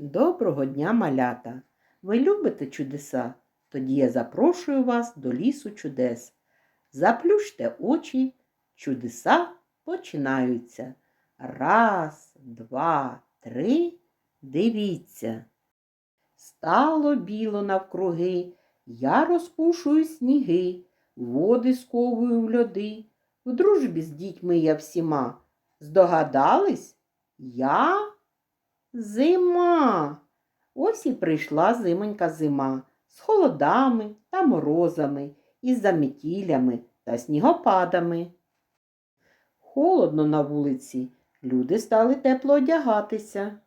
Доброго дня, малята! Ви любите чудеса? Тоді я запрошую вас до лісу чудес. Заплющте очі, чудеса починаються. Раз, два, три, дивіться. Стало біло навкруги, я розпушую сніги, води сковую в льоди. В дружбі з дітьми я всіма. Здогадались? Я Зима. Ось і прийшла зимонька зима з холодами та морозами, із заметілями та снігопадами. Холодно на вулиці, люди стали тепло одягатися.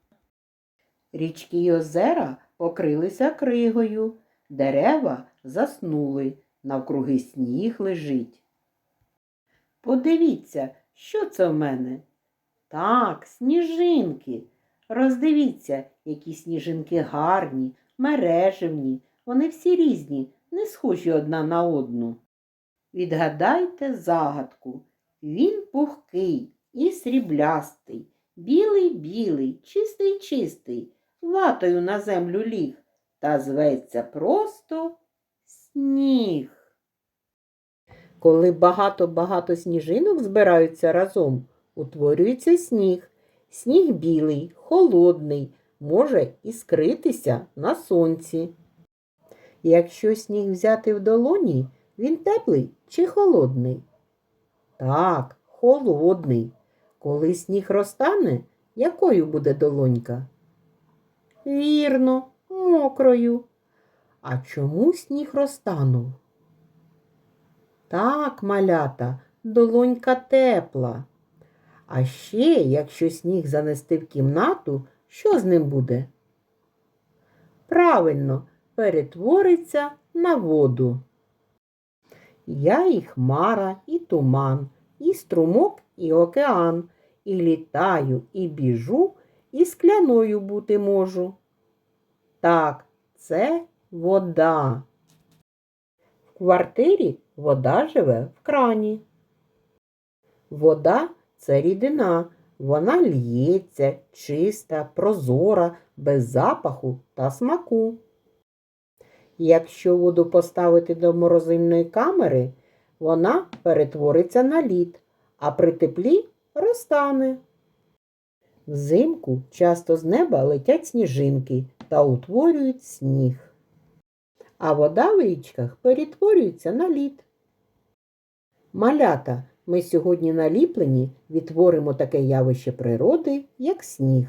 Річки й озера покрилися кригою, дерева заснули, навкруги сніг лежить. Подивіться, що це в мене? Так, сніжинки. Роздивіться, які сніжинки гарні, мережевні, вони всі різні, не схожі одна на одну. Відгадайте загадку. Він пухкий і сріблястий, білий-білий, чистий-чистий, ватою на землю ліг, та зветься просто сніг. Коли багато-багато сніжинок збираються разом, утворюється сніг. Сніг білий, холодний, може і скритися на сонці. Якщо сніг взяти в долоні, він теплий чи холодний? Так, холодний. Коли сніг розтане, якою буде долонька? Вірно, мокрою. А чому сніг розтанув? Так, малята, долонька тепла. А ще, якщо сніг занести в кімнату, що з ним буде? Правильно, перетвориться на воду. Я і хмара, і туман, і струмок, і океан, і літаю, і біжу, і скляною бути можу. Так, це вода. В квартирі вода живе в крані. Вода це рідина. Вона л'ється, чиста, прозора, без запаху та смаку. Якщо воду поставити до морозильної камери, вона перетвориться на лід, а при теплі розтане. Взимку часто з неба летять сніжинки та утворюють сніг. А вода в річках перетворюється на лід. Малята, ми сьогодні наліплені відтворимо таке явище природи, як сніг.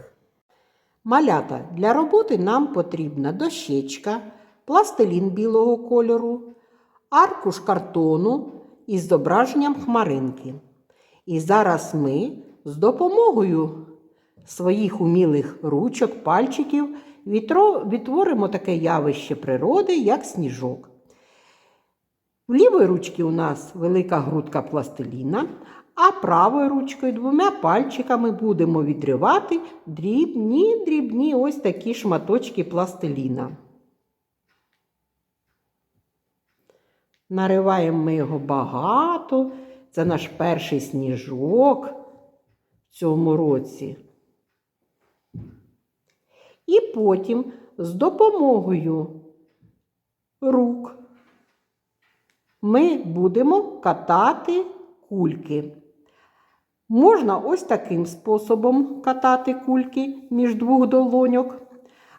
Малята, для роботи нам потрібна дощечка, пластилін білого кольору, аркуш картону із зображенням хмаринки. І зараз ми з допомогою своїх умілих ручок, пальчиків відтворимо таке явище природи, як сніжок. В лівої ручці у нас велика грудка пластиліна, а правою ручкою двома пальчиками будемо відривати дрібні дрібні ось такі шматочки пластиліна. Нариваємо ми його багато. Це наш перший сніжок в цьому році. І потім з допомогою рук ми будемо катати кульки. Можна ось таким способом катати кульки між двох долоньок.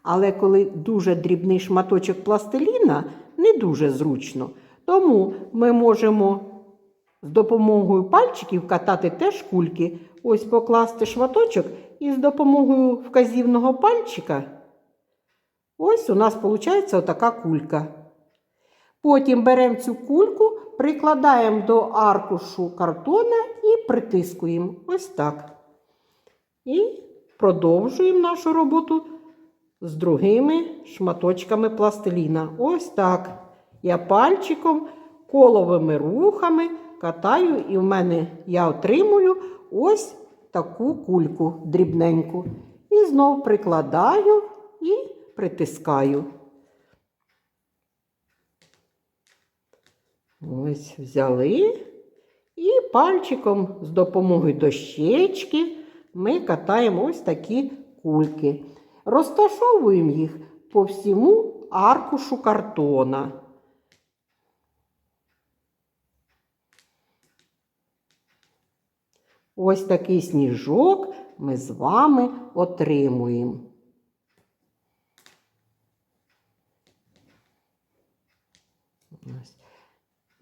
Але коли дуже дрібний шматочок пластиліна, не дуже зручно. Тому ми можемо з допомогою пальчиків катати теж кульки. Ось покласти шматочок і з допомогою вказівного пальчика. Ось у нас виходить отака кулька. Потім беремо цю кульку, прикладаємо до аркушу картона і притискуємо. Ось так. І продовжуємо нашу роботу з другими шматочками пластиліна. Ось так. Я пальчиком, коловими рухами катаю, і в мене я отримую ось таку кульку дрібненьку. І знов прикладаю і притискаю. Ось взяли і пальчиком з допомогою дощечки ми катаємо ось такі кульки. Розташовуємо їх по всьому аркушу картона. Ось такий сніжок ми з вами отримуємо. Ось.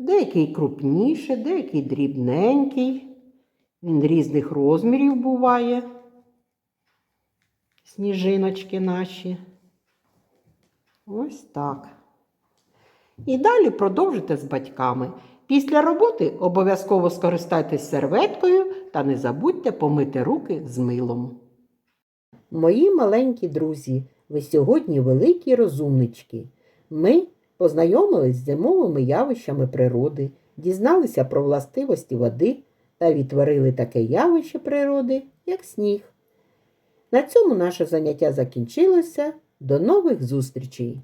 Деякий крупніше, деякий дрібненький. Він різних розмірів буває. Сніжиночки наші. Ось так. І далі продовжуйте з батьками. Після роботи обов'язково скористайтесь серветкою та не забудьте помити руки з милом. Мої маленькі друзі, ви сьогодні великі розумнички. Ми познайомились з зимовими явищами природи, дізналися про властивості води та відтворили таке явище природи, як сніг. На цьому наше заняття закінчилося. До нових зустрічей!